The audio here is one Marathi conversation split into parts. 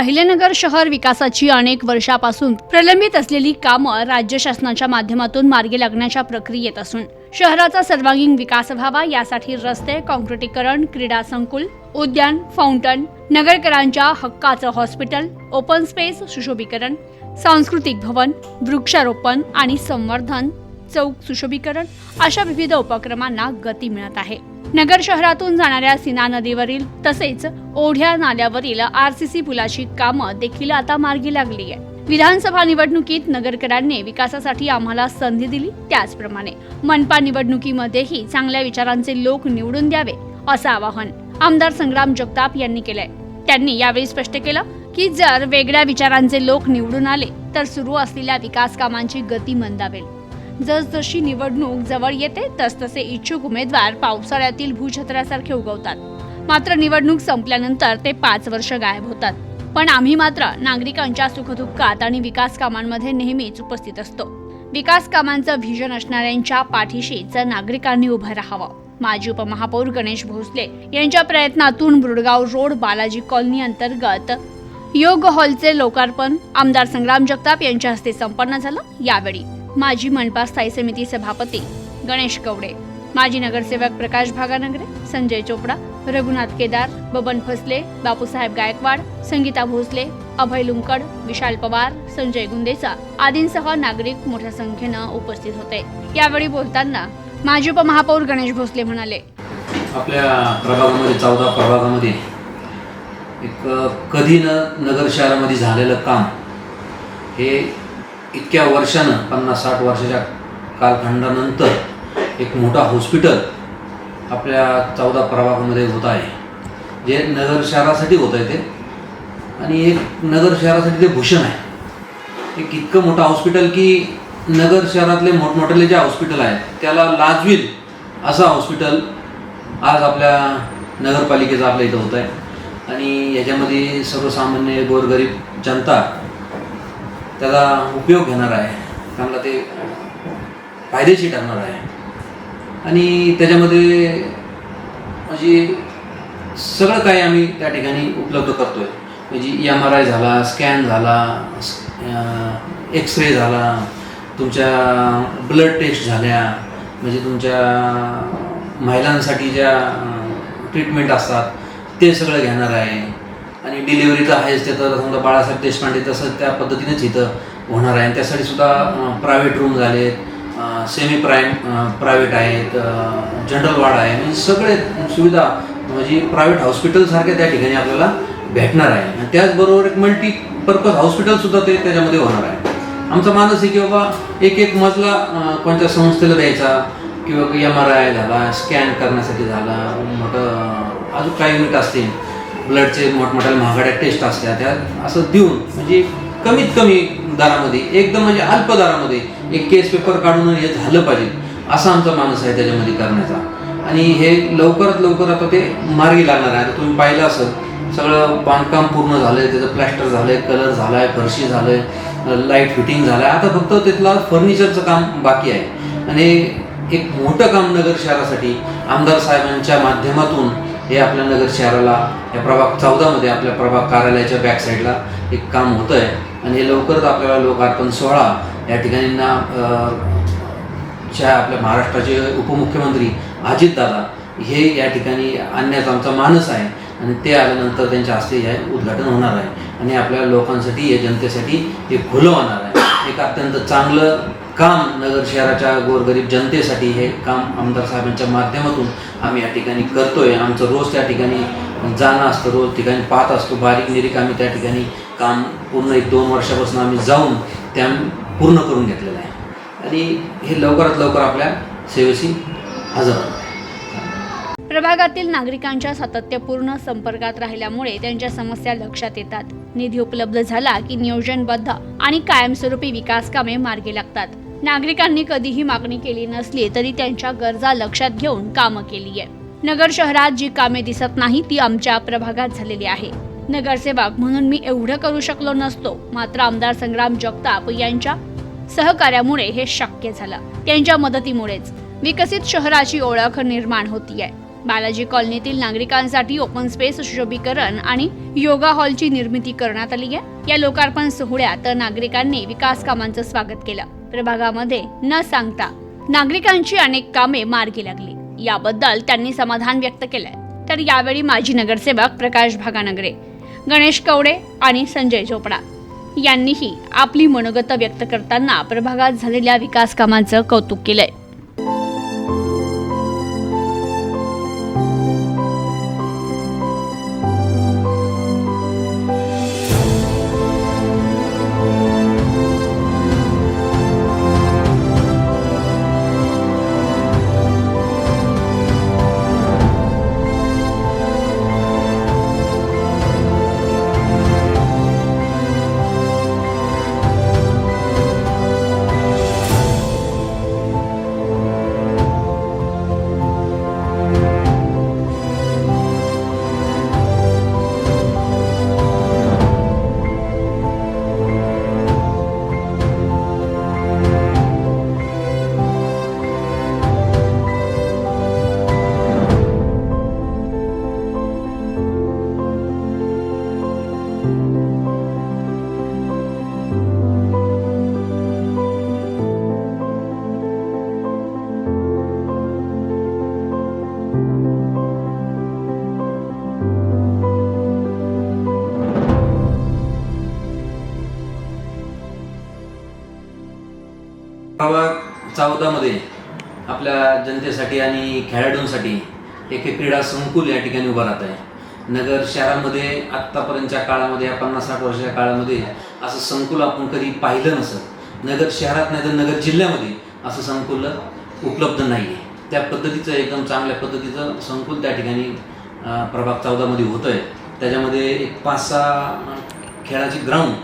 अहिल्यानगर शहर विकासाची अनेक वर्षापासून प्रलंबित असलेली कामं राज्य शासनाच्या माध्यमातून मार्गी लागण्याच्या प्रक्रियेत असून शहराचा सर्वांगीण विकास व्हावा यासाठी रस्ते कॉन्क्रिटीकरण क्रीडा संकुल उद्यान फाउंटन नगरकरांच्या हक्काचं हॉस्पिटल ओपन स्पेस सुशोभीकरण सांस्कृतिक भवन वृक्षारोपण आणि संवर्धन चौक सुशोभीकरण अशा विविध उपक्रमांना गती मिळत आहे. नगर शहरातून जाणाऱ्या सीना नदीवरील तसेच ओढ्या नाल्यावरील आरसीसी पुलाची कामं देखील आता मार्गी लागली आहे विधानसभा निवडणुकीत नगरकरांनी विकासासाठी आम्हाला संधी दिली त्याचप्रमाणे मनपा निवडणुकीमध्येही चांगल्या विचारांचे लोक निवडून द्यावे असं आवाहन आमदार संग्राम जगताप यांनी केलंय. त्यांनी यावेळी स्पष्ट केलं की जर वेगळ्या विचारांचे लोक निवडून आले तर सुरू असलेल्या विकास कामांची गती मंदावेल. जसजशी निवडणूक जवळ येते तसतसे इच्छुक उमेदवार पावसाळ्यातील भूछत्रासारखे उगवतात. मात्र निवडणूक संपल्यानंतर ते पाच वर्ष गायब होतात. पण आम्ही मात्र नागरिकांच्या सुखदुःखात आणि विकास कामांमध्ये नेहमीच उपस्थित असतो. विकास कामांचं व्हिजन असणाऱ्यांच्या पाठीशीच नागरिकांनी उभं राहावं. माजी उपमहापौर गणेश भोसले यांच्या प्रयत्नातून बुरडगाव रोड बालाजी कॉलनी अंतर्गत योग हॉलचे लोकार्पण आमदार संग्राम जगताप यांच्या हस्ते संपन्न झालं. यावेळी माजी मनपा स्थायी समिती सभापती गणेश कवडे माजी नगरसेवक प्रकाश भागानगरे संजय चोपडा रघुनाथ केदार बबन फसले बापूसाहेब गायकवाड संगीता भोसले अभय लुंकड विशाल पवार संजय गुंदेचा आदींसह नागरिक मोठ्या संख्येनं उपस्थित होते. यावेळी बोलताना माजी उपमहापौर गणेश भोसले म्हणाले आपल्या प्रभागामध्ये चौदा प्रभागामध्ये एक कधी न नगर शहरामध्ये झालेलं काम हे इतक्या वर्षानं पन्नास साठ वर्षाच्या कालखंडानंतर एक मोठा हॉस्पिटल आपल्या चौदा प्रभागामध्ये होत आहे. जे नगर शहरासाठी होत आहे ते. आणि एक नगर शहरासाठी ते भूषण आहे. एक इतकं मोठं हॉस्पिटल की नगर शहरातले मोठमोठे जे हॉस्पिटल आहेत त्याला लाजवील असं हॉस्पिटल आज आपल्या नगरपालिकेचं आपल्या इथं होत आहे. आणि याच्यामध्ये सर्वसामान्य गोरगरीब जनता त्याचा उपयोग घेणार आहे. त्यांना ते फायदेशीर ठरणार आहे. आणि त्याच्यामध्ये म्हणजे सगळं काही आम्ही त्या ठिकाणी उपलब्ध करतो आहे म्हणजे एम आर आय झाला स्कॅन झाला एक्स रे झाला तुमच्या ब्लड टेस्ट झाल्या म्हणजे तुमच्या महिलांसाठी ज्या ट्रीटमेंट असतात ते सगळं घेणार आहे. आणि डिलिव्हरी तर आहेच ते तर समजा बाळासाहेब देशपांडे तसं त्या पद्धतीनेच इथं होणार आहे. आणि त्यासाठी सुद्धा प्रायव्हेट रूम झालेत सेमी प्राईम प्रायव्हेट आहेत जनरल वार्ड आहे. म्हणजे सगळे सुविधा म्हणजे प्रायव्हेट हॉस्पिटलसारख्या त्या ठिकाणी आपल्याला भेटणार आहे. आणि त्याचबरोबर एक मल्टीपर्पज हॉस्पिटलसुद्धा ते त्याच्यामध्ये होणार आहे. आमचा मानस आहे की बाबा एक एक मजला कोणत्या संस्थेला द्यायचा? किंवा एम आर आय झाला स्कॅन करण्यासाठी झाला मोठं अजून काही युनिट असतील. ब्लडचे मोठमोठ्या महागड्या टेस्ट असल्या त्या असं देऊन म्हणजे कमीत कमी दरामध्ये एकदम म्हणजे अल्प दरामध्ये एक केस पेपर काढून हे झालं पाहिजे असा आमचा मानस आहे त्याच्यामध्ये करण्याचा. आणि हे लवकरात लवकर आता ते मार्गी लागणार आहे. आता तुम्ही पाहिलं असं सगळं बांधकाम पूर्ण झालंय त्याचं प्लॅस्टर झालंय कलर झालाय फरशी झालंय लाइट फिटिंग झालंय. आता फक्त तिथला फर्निचरचं काम बाकी आहे. आणि एक मोठं काम नगर शहरासाठी आमदार साहेबांच्या माध्यमातून हे आपल्या नगर शहराला या प्रभाग चौदामध्ये आपल्या प्रभाग कार्यालयाच्या बॅक साईडला एक काम होतं आहे आणि हे लवकरच आपल्याला लोकार्पण सोहळा या ठिकाणी ना च्या आपल्या महाराष्ट्राचे उपमुख्यमंत्री अजितदादा हे या ठिकाणी आणण्याचा आमचा मानस आहे. आणि ते आल्यानंतर त्यांच्या हस्ते हे उद्घाटन होणार आहे. आणि आपल्या लोकांसाठी या जनतेसाठी हे खुलं होणार आहे. एक अत्यंत चांगलं काम नगर शहराच्या गोरगरीब जनतेसाठी हे काम आमदार साहेबांच्या माध्यमातून आम्ही या ठिकाणी करतोय. आमचं रोज त्या ठिकाणी जाणं असतं रोज ठिकाणी पाहत असतो. बारीक निरीक आम्ही त्या ठिकाणी काम पूर्ण एक दोन वर्षापासून आम्ही जाऊन ते पूर्ण करून घेतलेलं आहे. आणि हे लवकरात लवकर आपल्या सेवेशी हजर प्रभागातील नागरिकांच्या सातत्यपूर्ण संपर्कात राहिल्यामुळे त्यांच्या समस्या लक्षात येतात. निधी उपलब्ध झाला की नियोजनबद्ध आणि कायमस्वरूपी विकास कामे मार्गी लागतात. नागरिकांनी कधीही मागणी केली नसली तरी त्यांच्या गरजा लक्षात घेऊन कामं केली आहे नगर शहरात जी कामे दिसत नाही ती आमच्या प्रभागात झालेली आहे. नगरसेवक म्हणून मी एवढं करू शकलो नसतो. मात्र आमदार संग्राम जगताप यांच्या सहकार्यामुळे हे शक्य झालं. त्यांच्या मदतीमुळेच विकसित शहराची ओळख निर्माण होतीये. बालाजी कॉलनीतील नागरिकांसाठी ओपन स्पेस सुशोभीकरण आणि योगा हॉलची निर्मिती करण्यात आली आहे या लोकार्पण सोहळ्यात नागरिकांनी विकास कामांचं स्वागत केलं. प्रभागामध्ये न सांगता नागरिकांची अनेक कामे मार्गी लागली. याबद्दल त्यांनी समाधान व्यक्त केलंय. तर यावेळी माजी नगरसेवक प्रकाश भागानगरे गणेश कवडे आणि संजय चोपडा यांनीही आपली मनोगत व्यक्त करताना प्रभागात झालेल्या विकास कामांचं कौतुक केलंय. चौदामध्ये आपल्या जनतेसाठी आणि खेळाडूंसाठी एक क्रीडा संकुल या ठिकाणी उभं राहत आहे. नगर शहरामध्ये आत्तापर्यंतच्या काळामध्ये या पन्नास साठ वर्षाच्या काळामध्ये असं संकुल आपण कधी पाहिलं नसतं. नगर शहरात नाही तर नगर जिल्ह्यामध्ये असं संकुल उपलब्ध नाही आहे त्या पद्धतीचं एकदम चांगल्या पद्धतीचं संकुल त्या ठिकाणी प्रभाग चौदामध्ये होतं आहे त्याच्यामध्ये एक पाच सहा खेळाची ग्राउंड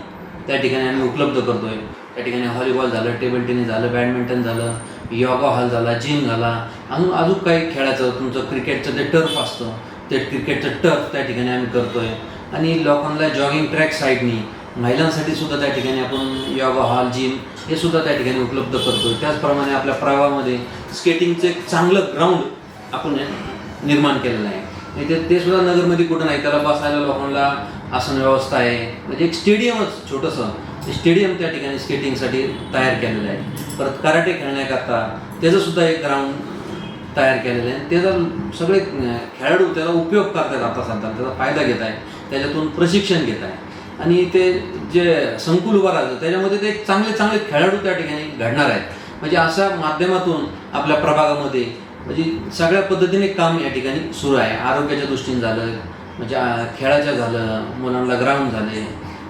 त्या ठिकाणी आम्ही उपलब्ध करतो आहे त्या ठिकाणी व्हॉलीबॉल झालं टेबल टेनिस झालं बॅडमिंटन झालं योगा हॉल झाला जिम झाला. अजून अजून काही खेळाचं तुमचं क्रिकेटचं ते टर्फ असतं ते क्रिकेटचं टर्फ त्या ठिकाणी आम्ही करतोय. आणि लोकांना जॉगिंग ट्रॅक साईडनी महिलांसाठी सुद्धा त्या ठिकाणी आपण योगा हॉल जिम हे सुद्धा त्या ठिकाणी उपलब्ध करतो त्याचप्रमाणे आपल्या प्रवाहामध्ये स्केटिंगचं एक चांगलं ग्राउंड आपण निर्माण केलेलं आहे. आणि ते ते सुद्धा नगरमध्ये कुठं नाही त्याला बसायला लोकांना आसन व्यवस्था आहे. म्हणजे एक स्टेडियमच छोटंसं. स्टेडियम त्या ठिकाणी स्केटिंगसाठी तयार केलेलं आहे. परत कराटे खेळण्याकरता त्याचंसुद्धा एक ग्राउंड तयार केलेलं आहे. त्याचा सगळे खेळाडू त्याचा उपयोग करतात आता सध्या. त्याचा फायदा घेत आहे. त्याच्यातून प्रशिक्षण घेत आहे. आणि ते जे संकुल उभं राहतं त्याच्यामध्ये ते चांगले चांगले खेळाडू त्या ठिकाणी घडणार आहेत. म्हणजे अशा माध्यमातून आपल्या प्रभागामध्ये म्हणजे सगळ्या पद्धतीने काम या ठिकाणी सुरू आहे. आरोग्याच्या दृष्टीने झालं म्हणजे खेळाच्या झालं मुलांना ग्राउंड झाले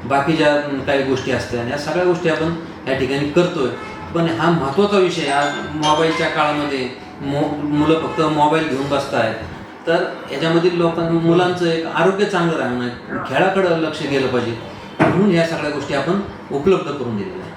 बाकीच्या ज्या काही गोष्टी असतात या सगळ्या गोष्टी आपण या ठिकाणी करतोय. पण हा महत्त्वाचा विषय आज मोबाईलच्या काळामध्ये मो मुलं फक्त मोबाईल घेऊन बसतायत. तर याच्यामध्ये लोकां मुलांचं एक आरोग्य चांगलं राहणं खेळाकडं लक्ष गेलं पाहिजे. म्हणून ह्या सगळ्या गोष्टी आपण उपलब्ध करून दिलेल्या आहेत.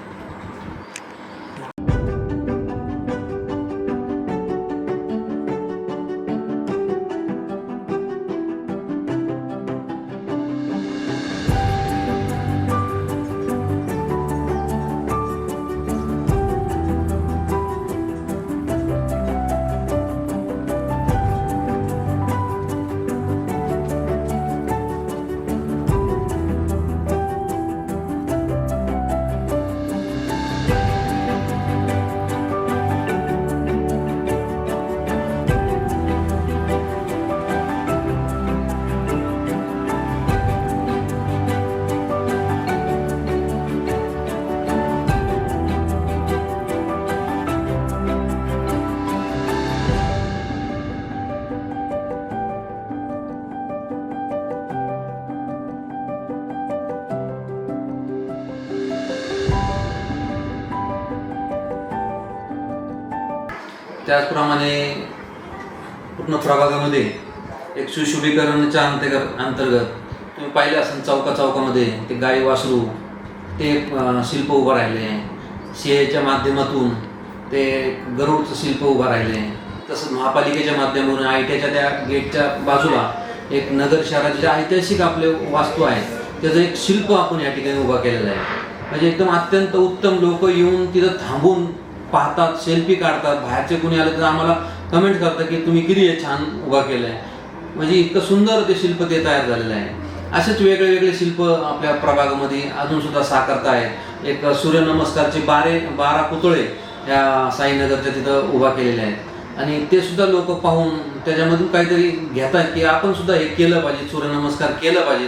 त्याचप्रमाणे पूर्ण प्रभागामध्ये एक सुशोभीकरणाच्या अंतर्गत अंतर्गत तुम्ही पाहिलं असेल चौका चौकामध्ये ते गाई वासरू ते शिल्प उभं राहिले. सीएच्या माध्यमातून ते गरुडचं शिल्प उभं राहिले. तसंच महापालिकेच्या माध्यमातून आय टीच्या त्या गेटच्या बाजूला एक नगर शहराचे जे ऐतिहासिक आपले वास्तू आहेत त्याचं एक शिल्प आपण या ठिकाणी उभा केलेलं आहे. म्हणजे एकदम अत्यंत उत्तम लोक येऊन तिथं थांबून पाहतात सेल्फी काढतात बाहेरचे कोणी आले तर आम्हाला कमेंट करतात की तुम्ही किती हे छान उभा केलं आहे म्हणजे इतकं सुंदर ते शिल्प ते तयार झालेलं आहे. असेच वेगळे वेगळे शिल्प आपल्या प्रभागामध्ये अजून सुद्धा साकारता आहेत एक सूर्यनमस्कारचे बारे बारा पुतळे या साईनगरच्या तिथं उभा केलेले आहेत. आणि ते सुद्धा लोक पाहून त्याच्यामधून काहीतरी घेतात की आपण सुद्धा हे केलं पाहिजे सूर्यनमस्कार केलं पाहिजे.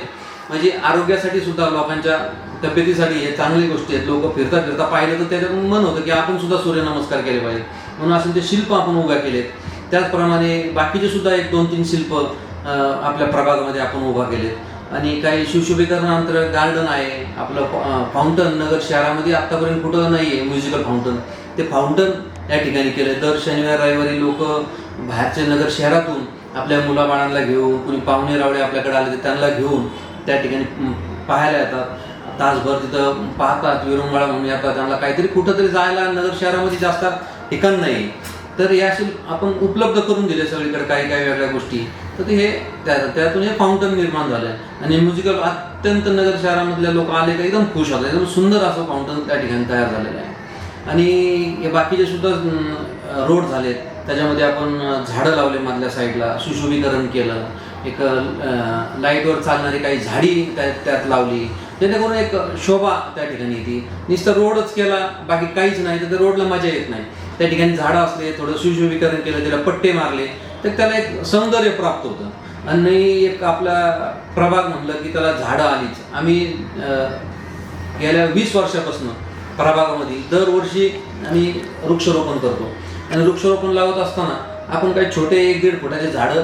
म्हणजे आरोग्यासाठी सुद्धा लोकांच्या तब्येतीसाठी हे चांगली गोष्टी आहेत लोक फिरता फिरता पाहिलं तर त्याच्यातून मन होतं की आपण सुद्धा सूर्यनमस्कार केले पाहिजे म्हणून असं ते शिल्प आपण उभ्या केलेत. त्याचप्रमाणे बाकीचे सुद्धा एक दोन तीन शिल्प आपल्या प्रभागामध्ये आपण उभा केलेत. आणि काही शिवशोभीकरणानंतर गार्डन आहे. आपलं फाउंटन नगर शहरामध्ये आत्तापर्यंत कुठं नाही आहे म्युझिकल फाउंटन. ते फाउंटन या ठिकाणी केलं दर शनिवार रविवारी लोक बाहेरच्या नगर शहरातून आपल्या मुलाबाळांना घेऊन कुणी पाहुणे रावळे आपल्याकडे आले तर त्यांना घेऊन त्या ठिकाणी पाहायला येतात. तासभर तिथं पाहतात विरंगुळा म्हणून येतात. त्यांना काहीतरी कुठंतरी जायला नगर शहरामध्ये जास्त ठिकाण नाही. तर याशी आपण उपलब्ध करून दिले सगळीकडे काही काही वेगळ्या गोष्टी. तर ते हे त्या- त्यातून हे फाउंटन निर्माण झालं. आणि म्युझिकल अत्यंत नगर शहरामधल्या लोक आले का एकदम खुश होतात. एकदम सुंदर असं फाउंटन त्या ठिकाणी तयार झालेलं आहे. आणि हे बाकीचे सुद्धा रोड झालेत. त्याच्यामध्ये आपण झाडं लावले मधल्या साईडला सुशोभीकरण केलं. एक लाईटवर चालणारी काही झाडी त्यात त्यात लावली. जेणेकरून एक शोभा त्या ठिकाणी येते. नुसतं रोडच केला बाकी काहीच नाही तर त्या रोडला मजा येत नाही. त्या ठिकाणी झाडं असले थोडं सुशोभीकरण केलं त्याला पट्टे मारले तर त्याला एक सौंदर्य प्राप्त होतं. आणि एक आपला प्रभाग म्हटलं की त्याला झाडं आलीच. आम्ही गेल्या वीस वर्षापासून प्रभागामध्ये दरवर्षी आम्ही वृक्षारोपण करतो. आणि वृक्षारोपण लावत असताना आपण काही छोटे एक दीड फुटाचे झाडं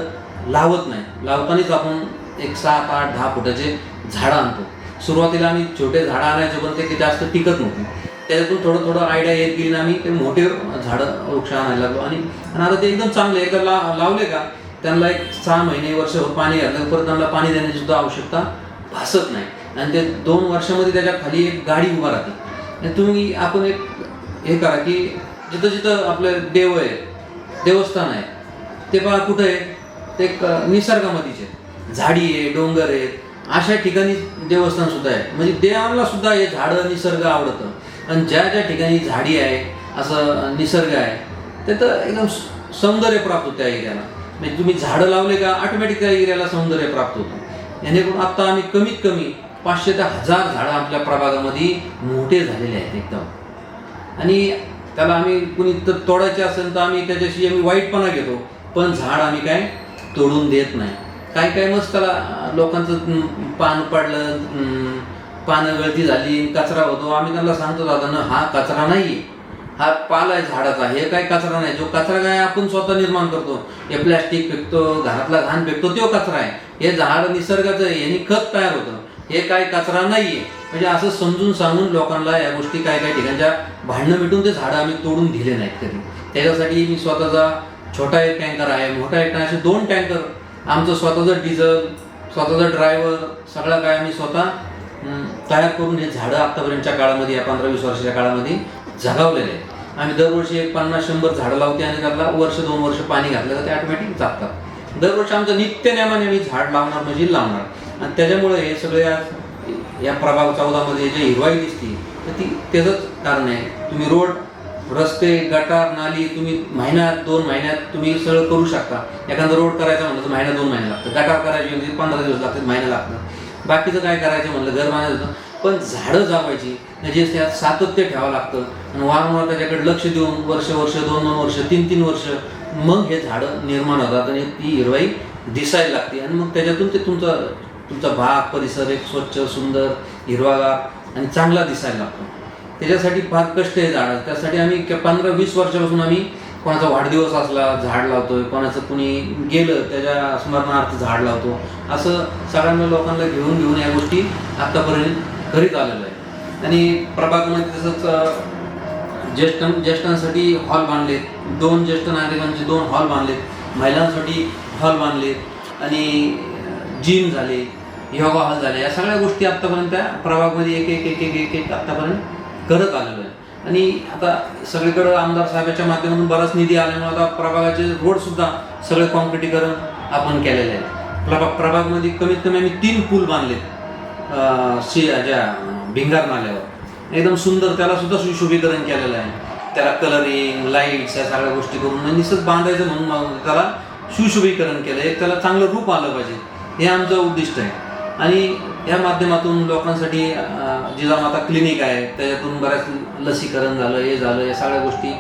लावत नाही. लावतानाच आपण एक सात आठ दहा फुटाचे झाडं आणतो. सुरुवातीला आम्ही छोटे झाडं आणायचे पण ते जास्त टिकत नव्हते. त्याच्यातून थोडं थोडं आयडिया येत गेली आम्ही ते मोठे झाडं वृक्ष आणायला लागलो. आणि आणि आता ते एकदम चांगले एकदा ला लावले का त्यांना एक सहा महिने वर्षभर पाणी घातलं परत त्यांना पाणी देण्याची सुद्धा आवश्यकता भासत नाही. आणि ते दोन वर्षामध्ये त्याच्याखाली एक गाडी उभा राहते. आणि तुम्ही आपण एक हे करा की जिथं जिथं आपलं देव आहे देवस्थान आहे ते पहा कुठं आहे. ते एक निसर्गामध्येच. आहे झाडी आहे डोंगर आहेत अशा ठिकाणी देवस्थान सुद्धा आहे. म्हणजे देवाला सुद्धा हे झाडं निसर्ग आवडतं. आणि ज्या ज्या ठिकाणी झाडी आहे असं निसर्ग आहे तिथं एकदम सौंदर्य प्राप्त होतं त्या एरियाला. म्हणजे तुम्ही झाडं लावले का ऑटोमॅटिक त्या एरियाला सौंदर्य प्राप्त होतं. जेणेकरून आत्ता आम्ही कमीत कमी पाचशे ते हजार झाडं आपल्या प्रभागामध्ये मोठे झालेले आहेत एकदम. आणि त्याला आम्ही कुणी तर तोडायचे असेल तर आम्ही त्याच्याशी आम्ही वाईटपणा घेतो. पण झाड आम्ही काय तोडून देत नाही. काय काय मस्त त्याला लोकांचं पान पडलं पानं गळती झाली कचरा होतो. आम्ही त्यांना सांगतो दादा ना हा कचरा नाही हा पाल आहे झाडाचा. हे काय कचरा नाही. जो कचरा काय आपण स्वतः निर्माण करतो. हे प्लॅस्टिक फेकतो घरातला घाण फेकतो तो कचरा आहे. हे झाड निसर्गाचं आहे. यांनी खत तयार होतं. हे काय कचरा नाही आहे म्हणजे असं समजून सांगून लोकांना या गोष्टी काय काय ठिकाणच्या भांडणं मिटून ते झाडं आम्ही तोडून दिले नाहीत कधी. त्याच्यासाठी मी स्वतःचा छोटा एक टँकर आहे मोठा एक असे दोन टँकर आमचं स्वतःचं डिझल स्वतःचा ड्रायव्हर सगळं काय आम्ही स्वतः तयार करून हे झाडं आत्तापर्यंतच्या काळामध्ये या पंधरा वीस वर्षाच्या काळामध्ये जगावलेले आहे आम्ही दरवर्षी एक पन्नास शंभर झाडं लावते आणि त्याला वर्ष दोन वर्ष पाणी घातलं तर ते ऑटोमॅटिक जातात. दरवर्षी आमचं नित्य नेमाने मी झाड लावणार म्हणजे लावणार. आणि त्याच्यामुळे हे सगळे या- या प्रभाग चौदामध्ये जे हिरवाई दिसते तर ती त्याचंच कारण आहे. तुम्ही रोड रस्ते गटार नाली तुम्ही महिन्यात दोन महिन्यात तुम्ही सगळं करू शकता. एखादा रोड करायचा म्हणलं तर महिना दोन महिने लागतं गटार करायची म्हणजे पंधरा दिवस लागतात महिना लागतं बाकीचं काय करायचं म्हणलं घर बांधायचं होतं. पण झाडं जावायची म्हणजे त्यात सातत्य ठेवावं लागतं. आणि वारंवार त्याच्याकडे लक्ष देऊन वर्ष वर्ष दोन दोन वर्ष तीन तीन वर्ष मग हे झाडं निर्माण होतात आणि ती हिरवाई दिसायला लागते. आणि मग त्याच्यातून ते तुमचा तुमचा भाग परिसर एक स्वच्छ सुंदर हिरवागार आणि चांगला दिसायला लागतो. त्याच्यासाठी फार कष्ट आहे झाड. त्यासाठी आम्ही पंधरा वीस वर्षापासून आम्ही कोणाचा वाढदिवस असला झाड लावतोय कोणाचं कुणी गेलं त्याच्या स्मरणार्थ झाड लावतो. असं सगळ्यांना लोकांना घेऊन घेऊन या गोष्टी आत्तापर्यंत करीत आलेलं आहे आणि प्रभागमध्ये तसंच ज्येष्ठ ज्येष्ठांसाठी हॉल बांधलेत. दोन ज्येष्ठ नागरिकांचे दोन हॉल बांधलेत. महिलांसाठी हॉल बांधलेत. आणि जिम झाले योगा हॉल झाले. या सगळ्या गोष्टी आत्तापर्यंत त्या प्रभागमध्ये एक एक एक एक एक एक आत्तापर्यंत करत आलेलो आहे. आणि आता सगळीकडं आमदार साहेबाच्या माध्यमातून बराच निधी आल्यामुळे आता प्रभागाचे रोड सुद्धा सगळे कॉन्क्रिटीकरण आपण केलेले आहे प्रभाग प्रभागमध्ये कमीत कमी आम्ही तीन पूल बांधलेत सी ज्या भिंगार नाल्यावर. एकदम सुंदर त्याला सुद्धा सुशोभीकरण केलेलं आहे. त्याला कलरिंग लाईट्स या सगळ्या गोष्टी करून निसत बांधायचं म्हणून त्याला सुशोभीकरण केलं. एक त्याला चांगलं रूप आलं पाहिजे. हे आमचं उद्दिष्ट आहे. आणि या माध्यमातून लोकांसाठी जिजामाता क्लिनिक आहे त्याच्यातून बऱ्याच लसीकरण झालं हे झालं या सगळ्या गोष्टी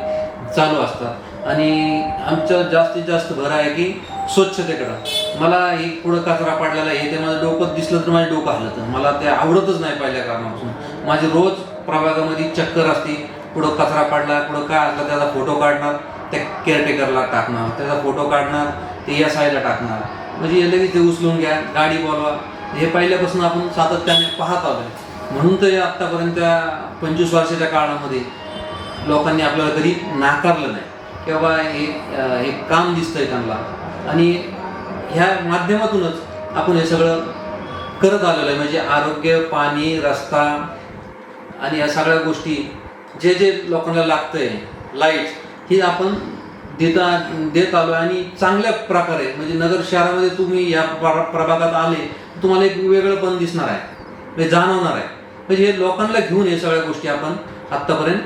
चालू असतात. आणि आमचं जास्तीत जास्त भर आहे की स्वच्छतेकडं. मला हे पुढं कचरा पडलेला हे ते माझं डोकं दिसलं तर माझं डोकं हलतं. मला ते आवडतच नाही पहिल्या कारणापासून. माझी रोज प्रभागामध्ये चक्कर असते पुढं कचरा पडला पुढं काय असलं त्याचा फोटो काढणार त्या केअरटेकरला टाकणार त्याचा फोटो काढणार ते या साईडला टाकणार. म्हणजे हे लगेच ते उचलून घ्या गाडी बोलवा. हे पहिल्यापासून आपण सातत्याने पाहत आलो म्हणून तर या आत्तापर्यंत पंचवीस वर्षाच्या काळामध्ये लोकांनी आपल्याला कधी नाकारलं नाही. की बाबा हे हे काम दिसतंय त्यांना. आणि ह्या माध्यमातूनच आपण हे सगळं करत आलेलं आहे. म्हणजे आरोग्य पाणी रस्ता आणि या सगळ्या गोष्टी जे जे लोकांना लागतंय लाइट ही आपण देता देत आलो आहे आणि चांगल्या प्रकारे म्हणजे नगर शहरामध्ये तुम्ही या प्र- प्रभागात आले तुम्हाला एक वेगळं पण दिसणार आहे. म्हणजे जाणवणार आहे. म्हणजे हे लोकांना घेऊन हे सगळ्या गोष्टी आपण आत्तापर्यंत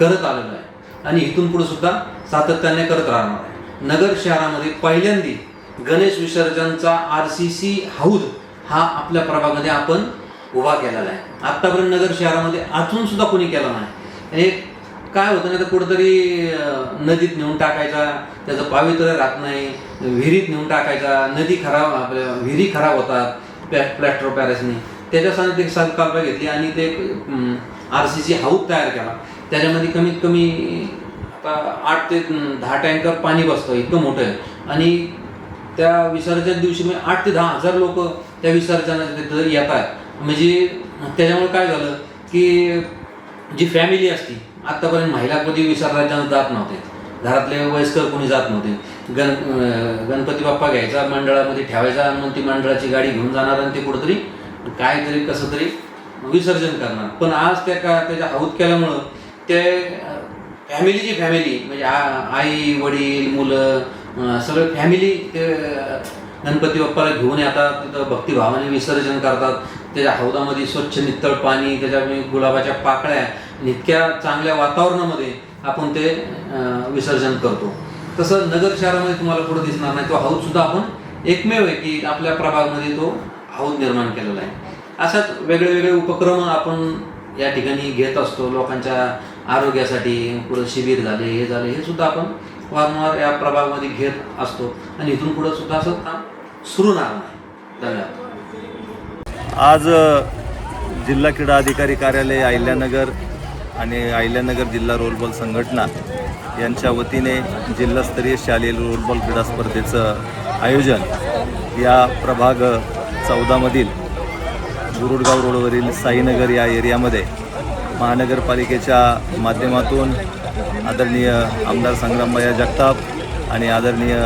करत आलेलो आहे. आणि इथून पुढे सुद्धा सातत्याने करत राहणार आहे. नगर शहरामध्ये पहिल्यांदी गणेश विसर्जनचा आर सी सी हौद हा आपल्या प्रभागामध्ये आपण उभा केलेला आहे. आत्तापर्यंत नगर शहरामध्ये अजून सुद्धा कोणी केला नाही. आणि काय होतं नाही तर कुठंतरी नदीत नेऊन टाकायचा त्याचं पावित्र्य राहत नाही विहिरीत नेऊन टाकायचा नदी खराब आपल्या विहिरी खराब होतात प्लॅ प्लॅस्टर पॅरेसनी. त्याच्यासाठी एक संकल्प घेतली आणि ते आर सी सी हाऊस तयार केला. त्याच्यामध्ये कमीत कमी आता आठ ते दहा टँकर पाणी बसतं इतकं मोठं आहे. आणि त्या विसर्जन दिवशी म्हणजे आठ ते दहा हजार लोक त्या विसर्जनाच्या तिथं येतात म्हणजे त्याच्यामुळे काय झालं की जी फॅमिली असती आत्तापर्यंत महिला कधी विसर्जनाला जात नव्हते. घरातले वयस्कर कोणी जात नव्हते. गण गणपती बाप्पा घ्यायचा मंडळामध्ये ठेवायचा मग ती मंडळाची गाडी घेऊन जाणार आणि ते कुठंतरी काय तरी कसं तरी विसर्जन करणार. पण आज त्या का त्याच्या हौद केल्यामुळं ते फॅमिलीची फॅमिली म्हणजे आई वडील मुलं सगळं फॅमिली ते गणपती बाप्पाला घेऊन येतात तिथं भक्तिभावाने विसर्जन करतात. त्याच्या हौदामध्ये स्वच्छ नितळ पाणी त्याच्यामध्ये गुलाबाच्या पाकळ्या इतक्या चांगल्या वातावरणामध्ये आपण ते विसर्जन करतो. तसं नगर शहरामध्ये तुम्हाला कुठं दिसणार नाही. तो हौद सुद्धा आपण एकमेव आहे की आपल्या प्रभागामध्ये तो हौद निर्माण केलेला आहे. अशाच वेगळे वेगळे उपक्रम आपण या ठिकाणी घेत असतो. लोकांच्या आरोग्यासाठी पुढं शिबिर झाले हे झाले हे सुद्धा आपण वारंवार या प्रभागामध्ये घेत असतो. आणि इथून पुढं सुद्धा असं काम सुरू राहणार नाही धन्यवाद. आज जिल्हा क्रीडा अधिकारी कार्यालय अहिल्यानगर आणि अहिल्यानगर जिल्हा रोलबॉल संघटना यांच्या वतीने जिल्हास्तरीय शालेय रोलबॉल क्रीडा स्पर्धेचं आयोजन या प्रभाग चौदामधील गुरुडगाव रोडवरील साईनगर या एरियामध्ये महानगरपालिकेच्या माध्यमातून आदरणीय आमदार संग्रामबाया जगताप आणि आदरणीय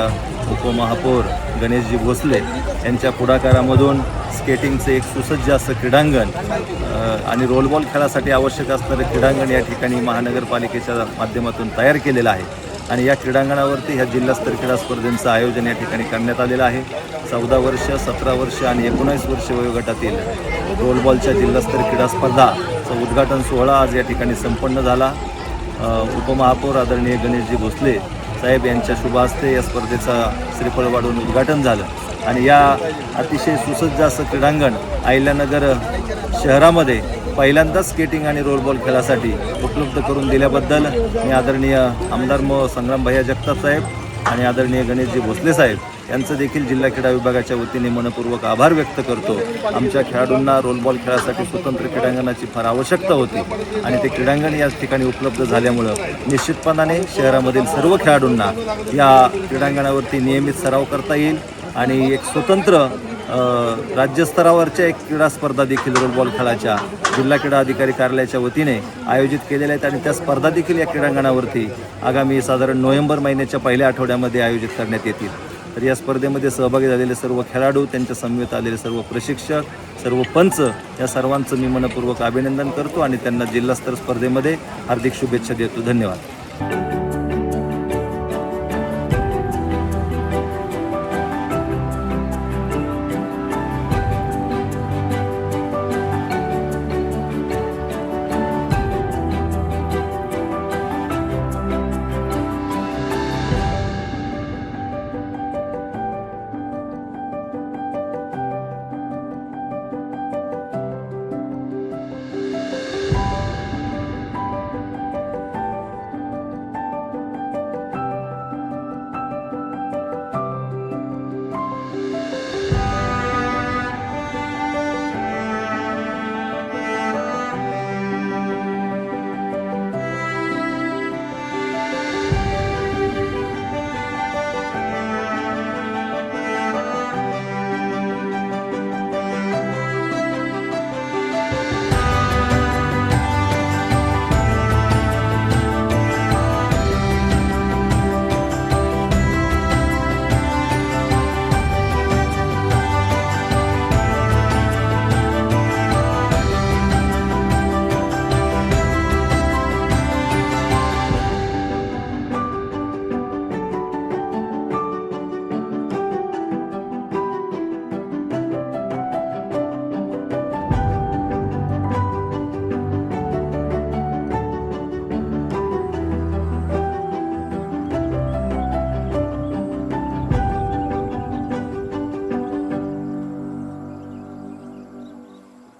उपमहापौर गणेशजी भोसले यांच्या पुढाकारामधून स्केटिंगचे एक सुसज्ज असं क्रीडांगण आणि रोलबॉल खेळासाठी आवश्यक असणारं क्रीडांगण या ठिकाणी महानगरपालिकेच्या माध्यमातून तयार केलेलं आहे. आणि या क्रीडांगणावरती ह्या जिल्हास्तरीय क्रीडा स्पर्धेचं आयोजन या ठिकाणी करण्यात आलेलं आहे. चौदा वर्ष सतरा वर्ष आणि एकोणावीस वर्ष वयोगटातील रोलबॉलच्या जिल्हास्तरीय क्रीडा स्पर्धाचं उद्घाटन सोहळा आज या ठिकाणी संपन्न झाला. उपमहापौर आदरणीय गणेशजी भोसले साहेब यांच्या शुभ हस्ते या स्पर्धेचा श्रीफळ वाढून उद्घाटन झालं. आणि या अतिशय सुसज्ज असं क्रीडांगण आहिल्यानगर शहरामध्ये पहिल्यांदाच स्केटिंग आणि रोलबॉल खेळासाठी उपलब्ध करून दिल्याबद्दल मी आदरणीय आमदार म. संग्रामभैया जगताप साहेब आणि आदरणीय गणेशजी भोसले साहेब यांचं देखील जिल्हा क्रीडा विभागाच्या वतीने मनपूर्वक आभार व्यक्त करतो. आमच्या खेळाडूंना रोलबॉल खेळासाठी स्वतंत्र क्रीडांगणाची फार आवश्यकता होती आणि ते क्रीडांगण याच ठिकाणी उपलब्ध झाल्यामुळं निश्चितपणाने शहरामधील सर्व खेळाडूंना या क्रीडांगणावरती नियमित सराव करता येईल आणि एक स्वतंत्र राज्यस्तरावरच्या एक क्रीडा स्पर्धा देखील रोलबॉल खेळाच्या जिल्हा क्रीडा अधिकारी कार्यालयाच्या वतीने आयोजित केलेल्या आहेत आणि त्या स्पर्धा देखील या क्रीडांगणावरती आगामी साधारण नोव्हेंबर महिन्याच्या पहिल्या आठवड्यामध्ये आयोजित करण्यात येतील. तर या स्पर्धेमध्ये सहभागी झालेले सर्व खेळाडू त्यांच्या समवेत आलेले सर्व प्रशिक्षक सर्व पंच या सर्वांचं मी मनपूर्वक अभिनंदन करतो आणि त्यांना जिल्हास्तर स्पर्धेमध्ये हार्दिक शुभेच्छा देतो. धन्यवाद.